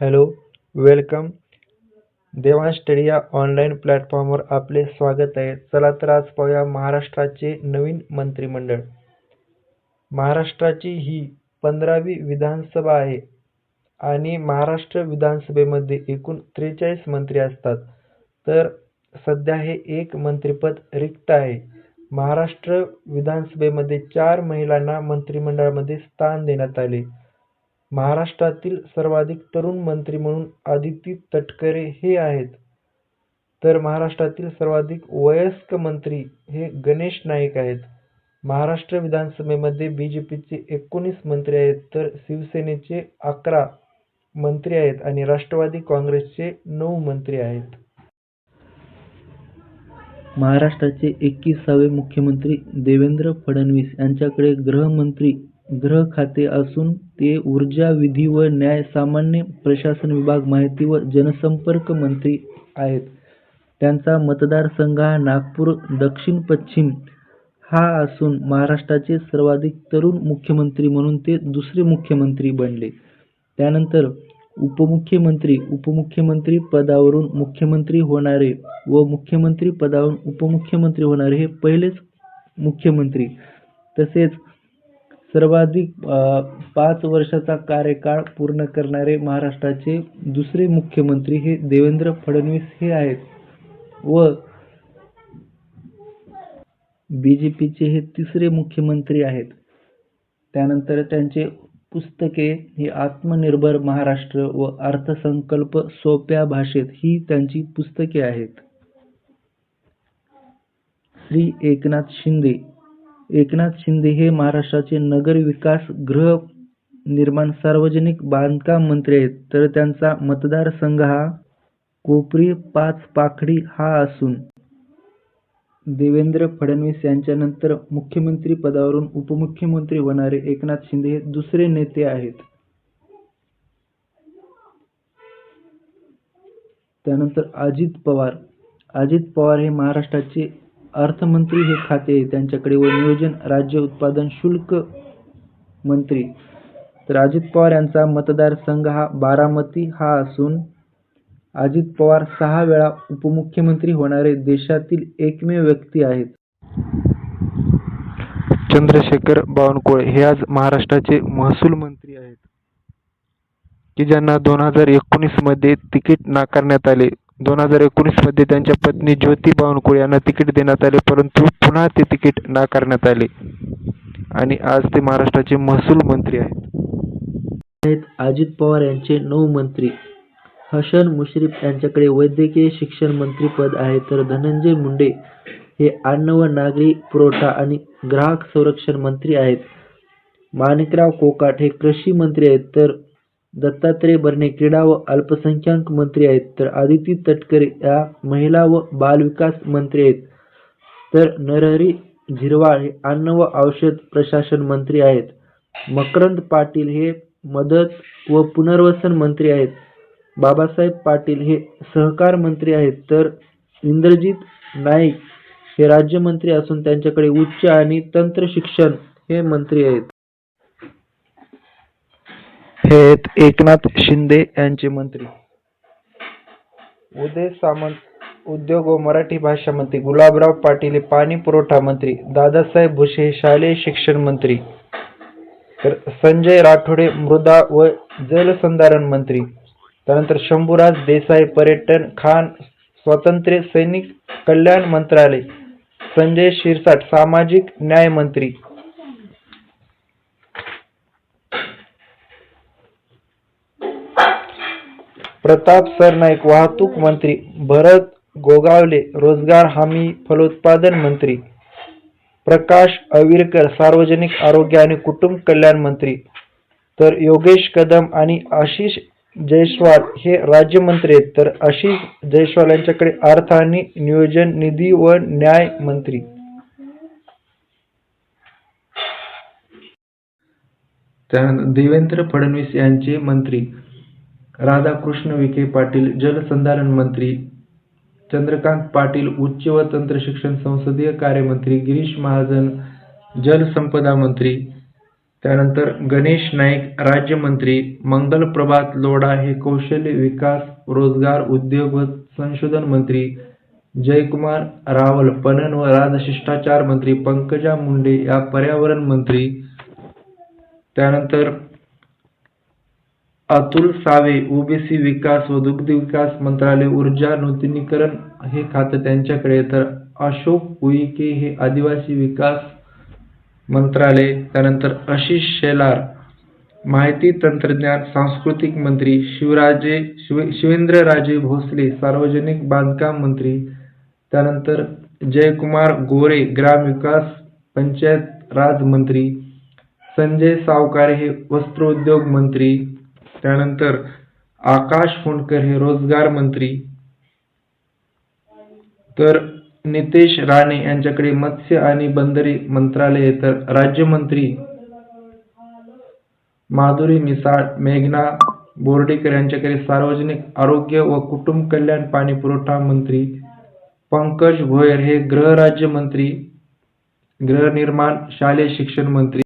Hello welcome. Devansh study या online प्लॅटफॉर्मवर आपले स्वागत आहे. चला तर आज पाहूया महाराष्ट्राचे नवीन मंत्रिमंडळ. महाराष्ट्राची ही पंधरावी विधानसभा आहे आणि महाराष्ट्र विधानसभेमध्ये एकूण त्रेचाळीस मंत्री असतात. तर सध्या हे एक मंत्रिपद रिक्त आहे. महाराष्ट्र विधानसभेमध्ये चार महिलांना मंत्रिमंडळामध्ये स्थान देण्यात आले. महाराष्ट्रातील सर्वाधिक तरुण मंत्री म्हणून आदिती तटकरे हे आहेत. तर महाराष्ट्रातील सर्वाधिक वयस्क मंत्री हे गणेश नाईक आहेत. महाराष्ट्र विधानसभेमध्ये बी जे पीचे एकोणीस मंत्री आहेत तर शिवसेनेचे अकरा मंत्री आहेत आणि राष्ट्रवादी काँग्रेसचे नऊ मंत्री आहेत. महाराष्ट्राचे एकविसावे मुख्यमंत्री देवेंद्र फडणवीस यांच्याकडे गृहमंत्री ग्रह खाते असून ते ऊर्जा विधी व न्याय सामान्य प्रशासन विभाग माहिती व जनसंपर्क मंत्री आहेत. त्यांचा मतदारसंघ हा नागपूर दक्षिण पश्चिम हा असून महाराष्ट्राचे सर्वाधिक तरुण मुख्यमंत्री म्हणून ते दुसरे मुख्यमंत्री बनले. त्यानंतर उपमुख्यमंत्री उपमुख्यमंत्री पदावरून मुख्यमंत्री होणारे व मुख्यमंत्री पदावरून उपमुख्यमंत्री होणारे हे पहिलेच मुख्यमंत्री. तसेच सर्वाधिक पाच वर्षाचा कार्यकाळ पूर्ण करणारे महाराष्ट्राचे दुसरे मुख्यमंत्री हे देवेंद्र फडणवीस हे आहेत. व बी जे पीचे हे तिसरे मुख्यमंत्री आहेत. त्यानंतर त्यांचे पुस्तके ही आत्मनिर्भर महाराष्ट्र व अर्थसंकल्प सोप्या भाषेत ही त्यांची पुस्तके आहेत. श्री एकनाथ शिंदे एकनाथ शिंदे हे महाराष्ट्राचे नगर विकास गृह निर्माण सार्वजनिक बांधकाम मंत्री आहेत. तर त्यांचा मतदारसंघ हा कोपरी पाच पाखडी हा असून देवेंद्र फडणवीस यांच्यानंतर मुख्यमंत्री पदावरून उपमुख्यमंत्री होणारे एकनाथ शिंदे हे दुसरे नेते आहेत. त्यानंतर अजित पवार. अजित पवार हे महाराष्ट्राचे अर्थमंत्री हे खाते. त्यांच्याकडे व नियोजन राज्य उत्पादन शुल्क मंत्री. तर अजित पवार यांचा मतदारसंघ हा बारामती हा असून अजित पवार सहा वेळा उपमुख्यमंत्री होणारे देशातील एकमेव व्यक्ती आहेत. चंद्रशेखर बावनकुळे हे आज महाराष्ट्राचे महसूल मंत्री आहेत. की ज्यांना दोन हजार एकोणीसमध्ये तिकीट नाकारण्यात आले दोन हजार एकोणीसमध्ये त्यांच्या पत्नी ज्योती बावनकुळे यांना तिकीट देण्यात आले परंतु पुन्हा ते तिकीट नाकारण्यात आले. आणि आज ते महाराष्ट्राचे महसूल मंत्री आहेत. आहेत. अजित पवार यांचे नऊ मंत्री. हसन मुश्रीफ यांच्याकडे वैद्यकीय शिक्षण मंत्री पद आहे. तर धनंजय मुंडे हे अन्न व नागरी पुरवठा आणि ग्राहक संरक्षण मंत्री आहेत. माणिकराव कोकाट हे कृषी मंत्री आहेत. तर दत्तात्रय भरणे क्रीडा व अल्पसंख्याक मंत्री आहेत. तर आदिती तटकरे या महिला व बालविकास मंत्री आहेत. तर नरहरी झिरवाळ हे अन्न व औषध प्रशासन मंत्री आहेत. मकरंद पाटील हे मदत व पुनर्वसन मंत्री आहेत. बाबासाहेब पाटील हे सहकार मंत्री आहेत. तर इंद्रजित नाईक हे राज्यमंत्री असून त्यांच्याकडे उच्च आणि तंत्र शिक्षण हे मंत्री आहेत. आहेत एकनाथ शिंदे यांचे मंत्री. उदय सामंत उद्योग व मराठी भाषा मंत्री. गुलाबराव पाटील पाणी पुरवठा मंत्री. दादासाहेब भुसे शालेय शिक्षण मंत्री. तर संजय राठोडे मृदा व जलसंधारण मंत्री. त्यानंतर शंभूराज देसाई पर्यटन खान स्वातंत्र्य सैनिक कल्याण मंत्रालय. संजय शिरसाट सामाजिक न्याय मंत्री. प्रताप सरनाईक वाहतूक मंत्री भरत गोगावले रोजगार हमी फलोत्पादन मंत्री प्रकाश अविरकर सार्वजनिक आरोग्य आणि कुटुंब कल्याण मंत्री तर योगेश कदम आणि आशिष जयस्वाल हे राज्यमंत्री आहेत. तर आशिष जयस्वाल यांच्याकडे अर्थ आणि नियोजन निधी व न्याय मंत्री. त्यानंतर देवेंद्र फडणवीस यांचे मंत्री राधाकृष्ण विखे पाटील जलसंधारण मंत्री चंद्रकांत पाटील उच्च व तंत्र शिक्षण संसदीय कार्यमंत्री गिरीश महाजन जलसंपदा मंत्री त्यानंतर गणेश नाईक राज्यमंत्री मंगल प्रभात लोढा हे कौशल्य विकास रोजगार उद्योग व संशोधन मंत्री जयकुमार रावल पणन व राजशिष्टाचार मंत्री पंकजा मुंडे या पर्यावरण मंत्री त्यानंतर अतुल सावे ओबीसी विकास व दुग्ध विकास मंत्रालय ऊर्जा नूतनीकरण हे खातं त्यांच्याकडे तर अशोक उईके हे आदिवासी विकास मंत्रालय त्यानंतर आशिष शेलार माहिती तंत्रज्ञान सांस्कृतिक मंत्री शिवराजे शिव शिवेंद्रराजे भोसले सार्वजनिक बांधकाम मंत्री त्यानंतर जयकुमार गोरे ग्रामविकास पंचायत राज मंत्री संजय सावकारे हे वस्त्रोद्योग मंत्री त्यानंतर आकाश फोंडकर हे रोजगार मंत्री. तर नितेश राणे यांच्याकडे मत्स्य आणि बंदरे मंत्रालय तर राज्यमंत्री माधुरी मिसाळ मेघना बोर्डीकर यांच्याकडे सार्वजनिक आरोग्य व कुटुंब कल्याण पाणी पुरवठा मंत्री पंकज भोयर हे गृहराज्यमंत्री गृहनिर्माण शालेय शिक्षण मंत्री.